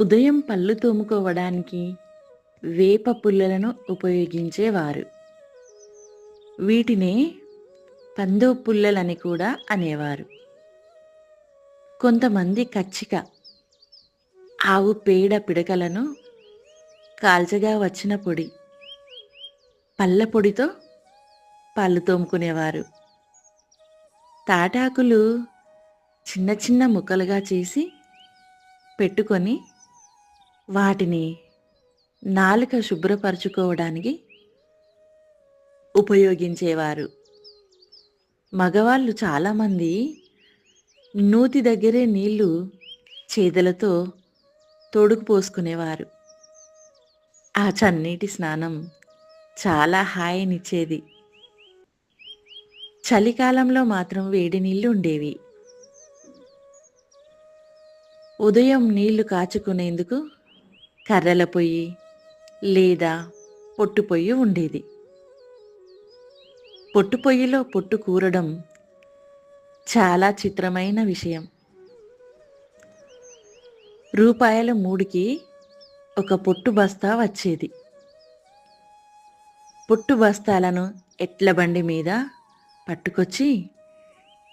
ఉదయం పళ్ళు తోముకోవడానికి వేప పుల్లలను ఉపయోగించేవారు. వీటినే పందో పుల్లలని కూడా అనేవారు. కొంతమంది కచ్చిక ఆవు పేడ పిడకలను కాల్చగా వచ్చిన పొడి పళ్ళ పొడితో పళ్ళు తోముకునేవారు. తాటాకులు చిన్న చిన్న ముక్కలుగా చేసి పెట్టుకొని వాటిని నాలుక శుభ్రపరచుకోవడానికి ఉపయోగించేవారు. మగవాళ్ళు చాలామంది నూతి దగ్గరే నీళ్ళు చేతులతో తోడుకు పోసుకునేవారు. ఆ చన్నీటి స్నానం చాలా హాయినిచ్చేది. చలికాలంలో మాత్రం వేడి నీళ్ళు ఉండేవి. ఉదయం నీళ్ళు కాచుకునేందుకు కర్రల పొయ్యి లేదా పొట్టు పొయ్యి ఉండేది. పొట్టు పొయ్యిలో పొట్టు కూరడం చాలా చిత్రమైన విషయం. రూపాయల మూడుకి ఒక పొట్టు బస్తా వచ్చేది. పొట్టు బస్తాలను ఎట్ల బండి మీద పట్టుకొచ్చి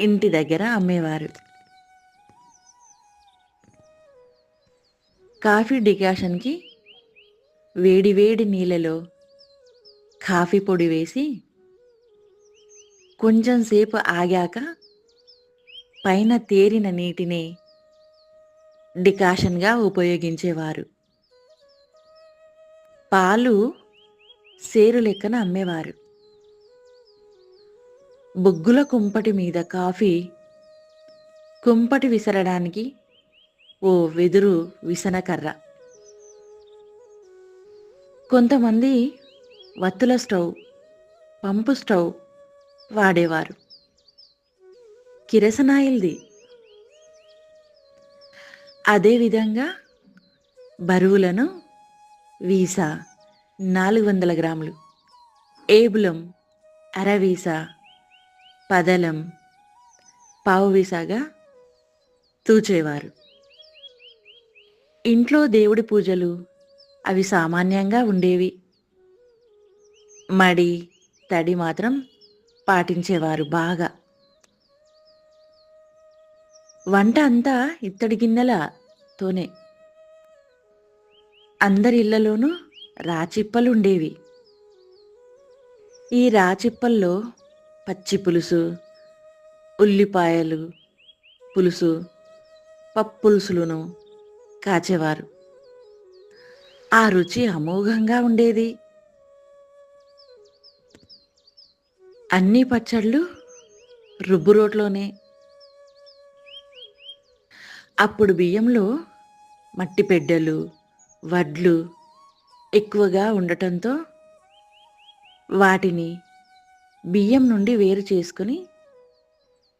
ఇంటి దగ్గర అమ్మేవారు. కాఫీ డికాషన్కి వేడి వేడి నీళ్ళలో కాఫీ పొడి వేసి కొంచెం సేపు ఆగాక పైన తేరిన నీటిని డికాషన్గా ఉపయోగించేవారు. పాలు సేరు లెక్కన అమ్మేవారు. బొగ్గుల కుంపటి మీద కాఫీ కుంపటి విసరడానికి ఓ వెదురు విసనకర్ర. కొంతమంది వత్తుల స్టవ్ పంపు స్టవ్ వాడేవారు. కిరసనాయిల్ది. అదేవిధంగా బరువులను వీసా నాలుగు వందల గ్రాములు. ఏబులం అరవీసా పదలం పావు వీసాగా తూచేవారు. ఇంట్లో దేవుడి పూజలు అవి సామాన్యంగా ఉండేవి. మడి తడి మాత్రం పాటించేవారు బాగా. వంట అంతా ఇత్తడి గిన్నెలతోనే. అందరి ఇళ్ళలోనూ రాచిప్పలు ఉండేవి ఈ రాచిప్పల్లో పచ్చి పులుసు ఉల్లిపాయలు పులుసు పప్పులుసులను కాచేవారు. ఆ రుచి అమోఘంగా ఉండేది. అన్ని పచ్చళ్ళు రుబ్బు రోట్లోనే. అప్పుడు బియ్యంలో మట్టి పెడ్డలు వడ్లు ఎక్కువగా ఉండటంతో వాటిని బియ్యం నుండి వేరు చేసుకుని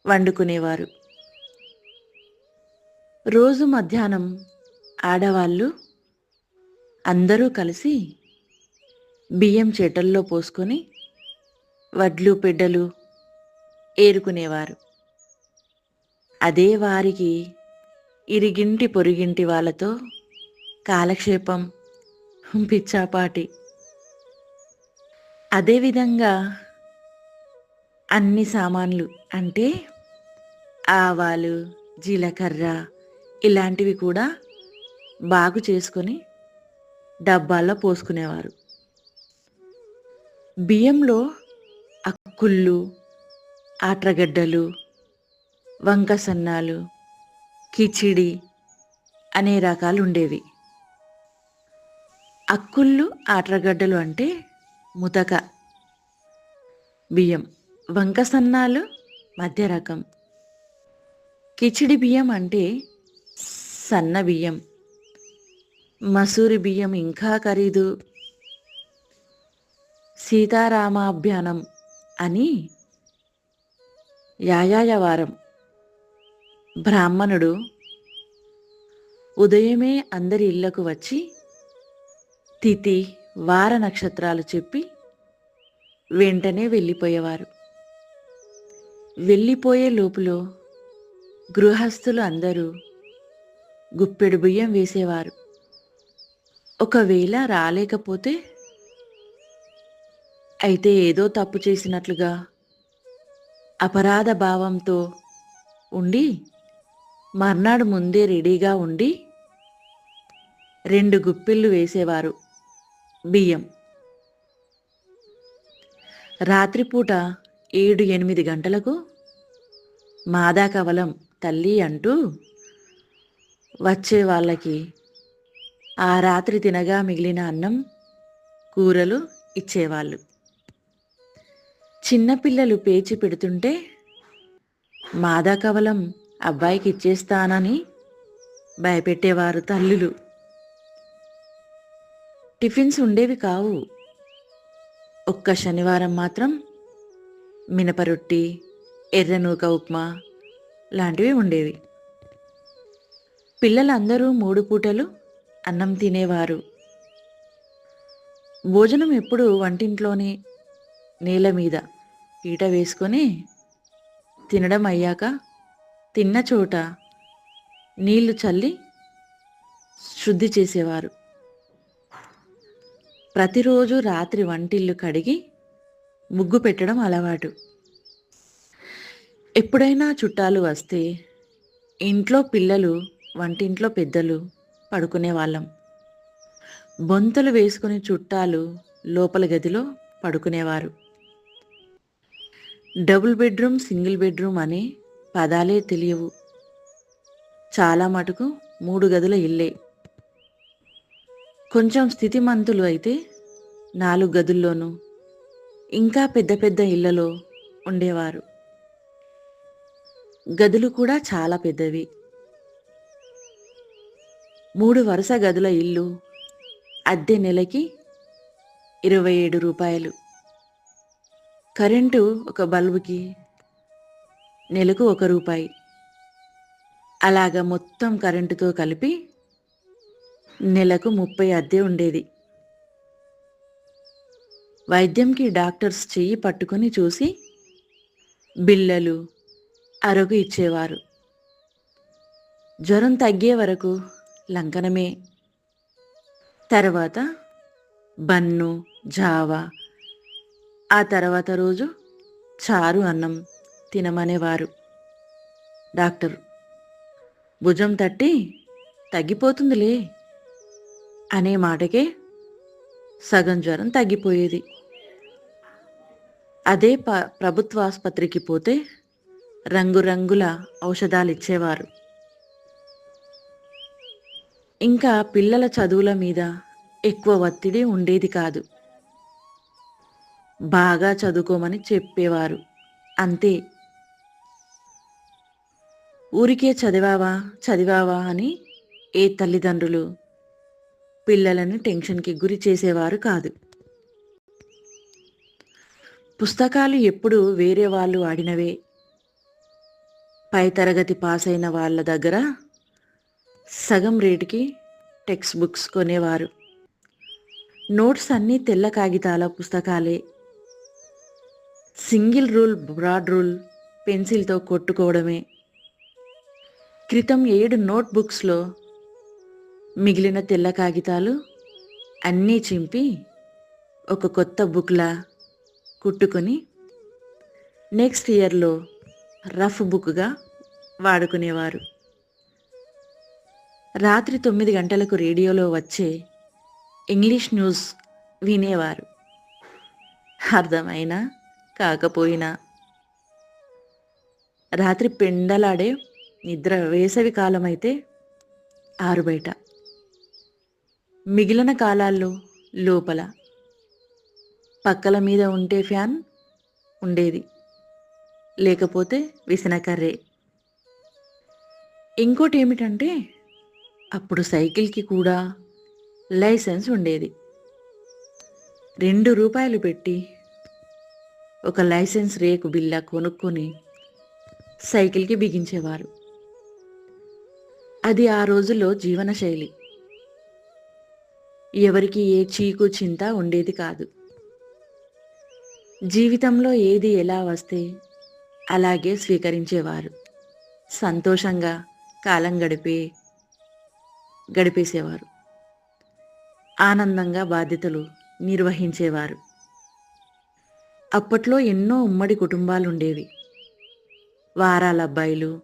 వండుకునేవారు. రోజు మధ్యాహ్నం ఆడవాళ్ళు అందరూ కలిసి బియ్యం చేటల్లో పోసుకొని వడ్లు పెడ్డలు ఏరుకునేవారు. అదే వారికి ఇరిగింటి పొరిగింటి వాళ్ళతో కాలక్షేపం పిచ్చాపాటి. అదేవిధంగా అన్ని సామాన్లు అంటే ఆవాలు జీలకర్ర ఇలాంటివి కూడా బాగు చేసుకొని డబ్బాల్లో పోసుకునేవారు. బియ్యంలో అక్కుళ్ళు ఆట్రగడ్డలు వంక సన్నాలు కిచిడి అనే రకాలు ఉండేవి. అక్కుళ్ళు ఆట్రగడ్డలు అంటే ముతక బియ్యం వంక సన్నాలు మధ్య రకం. కిచిడి బియ్యం అంటే సన్న బియ్యం. మసూరి బియ్యం ఇంకా ఖరీదు. సీతారామాభ్యానం అని యాయాయవారం. బ్రాహ్మణుడు ఉదయమే అందరి ఇళ్ళకు వచ్చి తిథి వార నక్షత్రాలు చెప్పి వెంటనే వెళ్ళిపోయేవారు. వెళ్ళిపోయే లోపులో గృహస్థులు అందరూ గుప్పెడు బియ్యం వేసేవారు. ఒకవేళ రాలేకపోతే? అయితే ఏదో తప్పు చేసినట్లుగా. అపరాధ భావంతో ఉండి మర్నాడు ముందే రెడీగా ఉండి రెండు గుప్పిళ్ళు వేసేవారు బియ్యం. రాత్రిపూట ఏడు ఎనిమిది గంటలకు మాదా కవలం తల్లి అంటూ వచ్చే వాళ్ళకి ఆ రాత్రి తినగా మిగిలిన అన్నం కూరలు ఇచ్చేవాళ్ళు. చిన్నపిల్లలు పేచి పెడుతుంటే మాదా కవలం అబ్బాయికి ఇచ్చేస్తానని భయపెట్టేవారు తల్లులు. టిఫిన్స్ ఉండేవి కావు. ఒక్క శనివారం మాత్రం మినపరొట్టి ఎర్రనూక ఉప్మా లాంటివి ఉండేవి. పిల్లలందరూ మూడు పూటలు అన్నం తినేవారు. భోజనం ఎప్పుడు వంటింట్లోనే నేల మీద పీట వేసుకొని తినడం అయ్యాక తిన్న చోట నీళ్ళు చల్లి శుద్ధి చేసేవారు. ప్రతిరోజు రాత్రి వంటిల్లు కడిగి ముగ్గు పెట్టడం అలవాటు. ఎప్పుడైనా చుట్టాలు వస్తే ఇంట్లో పిల్లలు వంటింట్లో పెద్దలు పడుకునే వాళ్ళం. బొంతలు వేసుకుని చుట్టాలు లోపల గదిలో పడుకునేవారు. డబుల్ బెడ్రూమ్ సింగిల్ బెడ్రూమ్ అనే పదాలే తెలియవు. చాలా మటుకు మూడు గదుల ఇల్లే. కొంచెం స్థితిమంతులు అయితే నాలుగు గదుల్లోనూ ఇంకా పెద్ద పెద్ద ఇళ్ళలో ఉండేవారు. గదులు కూడా చాలా పెద్దవి. మూడు వరుస గదుల ఇల్లు అద్దె నెలకి ఇరవై ఏడు రూపాయలు. కరెంటు ఒక బల్బుకి నెలకు ఒక రూపాయి. అలాగ మొత్తం కరెంటుతో కలిపి నెలకు ముప్పై అద్దె ఉండేది. వైద్యంకి డాక్టర్స్ చెయ్యి పట్టుకొని చూసి బిళ్ళలు అరుగు ఇచ్చేవారు. జ్వరం తగ్గే వరకు లంకనమే. తర్వాత బన్ను జావా. ఆ తర్వాత రోజు చారు అన్నం తినమనేవారు. డాక్టర్ భుజం తట్టి తగ్గిపోతుందిలే అనే మాటకే సగం జ్వరం తగ్గిపోయేది. అదే ప ప్రభుత్వ ఆసుపత్రికి పోతే రంగురంగుల ఔషధాలు ఇచ్చేవారు ఇంకా పిల్లల చదువుల మీద ఎక్కువ ఒత్తిడి ఉండేది కాదు. బాగా చదువుకోమని చెప్పేవారు. అంతే. ఊరికే చదివావా చదివావా అని ఏ తల్లిదండ్రులు పిల్లలను టెన్షన్కి గురి చేసేవారు కాదు. పుస్తకాలు ఎప్పుడు వేరే వాళ్ళు ఆడినవే. పై తరగతి పాస్ అయిన వాళ్ళ దగ్గర సగం రేటుకి టెక్స్ట్ బుక్స్ కొనేవారు. నోట్స్ అన్నీ తెల్ల కాగితాల పుస్తకాలే. సింగిల్ రూల్ బ్రాడ్ రూల్ పెన్సిల్తో కొట్టుకోవడమే. క్రితం ఏడు నోట్ బుక్స్లో మిగిలిన తెల్ల కాగితాలు అన్నీ చింపి ఒక కొత్త బుక్లా కుట్టుకొని నెక్స్ట్ ఇయర్లో రఫ్ బుక్గా వాడుకునేవారు. రాత్రి తొమ్మిది గంటలకు రేడియోలో వచ్చే ఇంగ్లీష్ న్యూస్ వినేవారు. అర్థమైనా? కాకపోయినా? రాత్రి పెండలాడే నిద్ర వేసవి కాలం అయితే ఆరు బయట మిగిలిన కాలాల్లో లోపల. పక్కల మీద ఉంటే ఫ్యాన్ ఉండేది. లేకపోతే విసనకర్రే ఇంకోటి ఏమిటంటే అప్పుడు సైకిల్కి కూడా లైసెన్స్ ఉండేది. రెండు రూపాయలు పెట్టి ఒక లైసెన్స్ రేకు బిల్ల కొనుక్కొని సైకిల్కి బిగించేవారు. అది ఆ రోజుల్లో జీవనశైలి. ఎవరికి ఏ చీకు చింత ఉండేది కాదు. జీవితంలో ఏది ఎలా వస్తే అలాగే స్వీకరించేవారు. సంతోషంగా కాలం గడిపే గడిపేసేవారు. ఆనందంగా బాధ్యతలు నిర్వహించేవారు. అప్పట్లో ఎన్నో ఉమ్మడి కుటుంబాలుండేవి. వారాల అబ్బాయిలు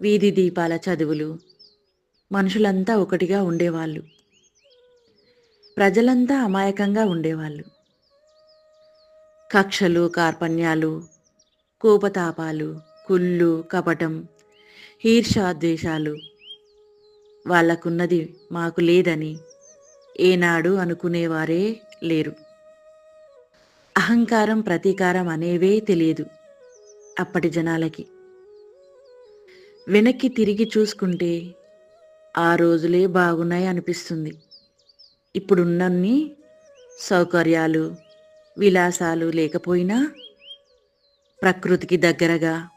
వీధి దీపాల చదువులు మనుషులంతా ఒకటిగా ఉండేవాళ్ళు. ప్రజలంతా అమాయకంగా ఉండేవాళ్ళు. కక్షలు కార్పణ్యాలు కోపతాపాలు కుళ్ళు కపటం ఈర్షాద్వేషాలు వాళ్ళకున్నది మాకు లేదని ఏనాడు అనుకునేవారే లేరు. అహంకారం ప్రతీకారం అనేవే తెలియదు అప్పటి జనాలకి. వెనక్కి తిరిగి చూసుకుంటే ఆ రోజులే బాగున్నాయి అనిపిస్తుంది. ఇప్పుడున్నన్ని సౌకర్యాలు విలాసాలు లేకపోయినా ప్రకృతికి దగ్గరగా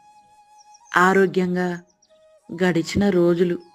ఆరోగ్యంగా గడిచిన రోజులు.